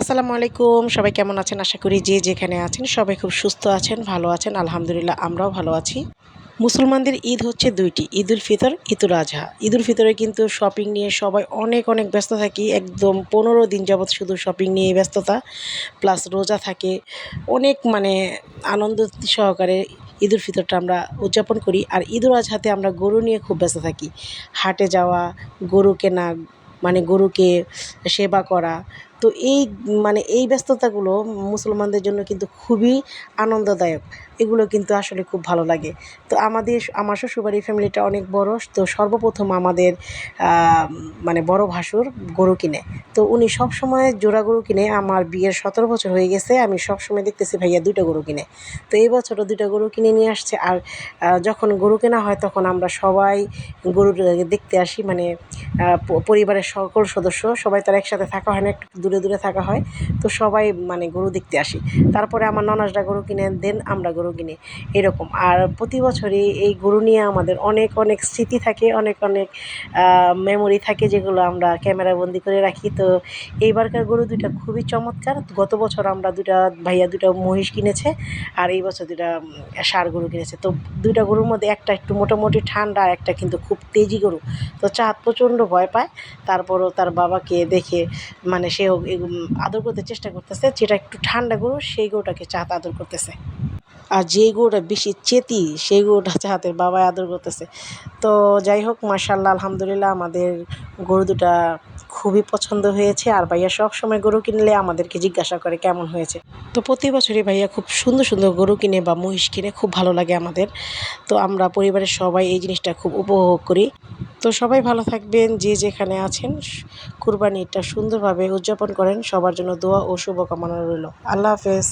আসসালামু আলাইকুম। সবাই কেমন আছেন? আশা করি যে যেখানে আছেন সবাই খুব সুস্থ আছেন, ভালো আছেন। আলহামদুলিল্লাহ, আমরাও ভালো আছি। মুসলমানদের ঈদ হচ্ছে দুইটি ঈদুল ফিতর ঈদুল আজহা ঈদ উল ফিতরে কিন্তু শপিং নিয়ে সবাই অনেক অনেক ব্যস্ত থাকি। একদম পনেরো দিন যাবৎ শুধু শপিং নিয়ে ব্যস্ততা। প্লাস রোজা থাকে। অনেক মানে আনন্দ সহকারে ঈদ উল ফিতরটা আমরা উদযাপন করি। আর ঈদুল আজহাতে আমরা গরু নিয়ে খুব ব্যস্ত থাকি। হাটে যাওয়া গরু কেনা মানে গরুকে সেবা করা তো এই মানে এই ব্যস্ততাগুলো মুসলমানদের জন্য কিন্তু খুবই আনন্দদায়ক। এগুলো কিন্তু আসলে খুব ভালো লাগে। তো আমাদের, আমার শ্বশুরবাড়ির ফ্যামিলিটা অনেক বড়, তো সর্বপ্রথম আমাদের মানে বড় ভাসুর গরু কিনে। তো উনি সব সময় জোড়া গরু কিনে। আমার বিয়ের সতেরো বছর হয়ে গেছে, আমি সব সময় দেখতেছি ভাইয়া দুইটা গরু কিনে। তো এই বছরও দুইটা গরু কিনে নিয়ে আসছে। আর যখন গরু কেনা হয় তখন আমরা সবাই গরুর দেখতে আসি। মানে পরিবারের সকল সদস্য সবাই তার একসাথে থাকা হয় না, একটু দূরে দূরে থাকা হয়। তো সবাই মানে গরু দেখতে আসি। তারপরে আমার ননাসরা গরু কিনে, দেন আমরা গরু কিনে। এরকম। আর প্রতি বছরই এই গরু নিয়ে আমাদের অনেক অনেক স্মৃতি থাকে, অনেক অনেক মেমোরি থাকে যেগুলো আমরা ক্যামেরা বন্দি করে রাখি। তো এইবারকার গরু দুইটা খুবই চমৎকার। গত বছর আমরা দুটা ভাইয়া দুটা মহিষ কিনেছে আর এই বছর দুটা ষাঁড় গরু কিনেছে। তো দুইটা গরুর মধ্যে একটা একটু মোটামুটি ঠান্ডা, একটা কিন্তু খুব তেজি গরু। তো চাঁদ প্রচণ্ড ভয় পায়। তারপরও তার বাবাকে দেখে মানে সেও আদর করতে চেষ্টা করতেছে, যেটা একটু ঠান্ডা গরু, সেই গরুটাকে চাঁদ আদর করতেছে। আর যেই গরুটা বেশি চেতি, সেই গরুটা চাঁদের বাবাই আদর করতেছে। তো যাই হোক মার্শাল্লাহ আলহামদুলিল্লাহ, আমাদের গরু দুটা খুবই পছন্দ হয়েছে। আর ভাইয়া সব সময় গরু কিনলে আমাদেরকে জিজ্ঞাসা করে কেমন হয়েছে। তো প্রতি বছরই ভাইয়া খুব সুন্দর সুন্দর গরু কিনে বা মহিষ কিনে, খুব ভালো লাগে আমাদের। তো আমরা পরিবারের সবাই এই জিনিসটা খুব উপভোগ করি। তো সবাই ভালো থাকবেন, যে যেখানে আছেন, কুরবানিটা সুন্দরভাবে উদযাপন করেন। সবার জন্য দোয়া ও শুভকামনা রইল। আল্লাহ হাফেজ।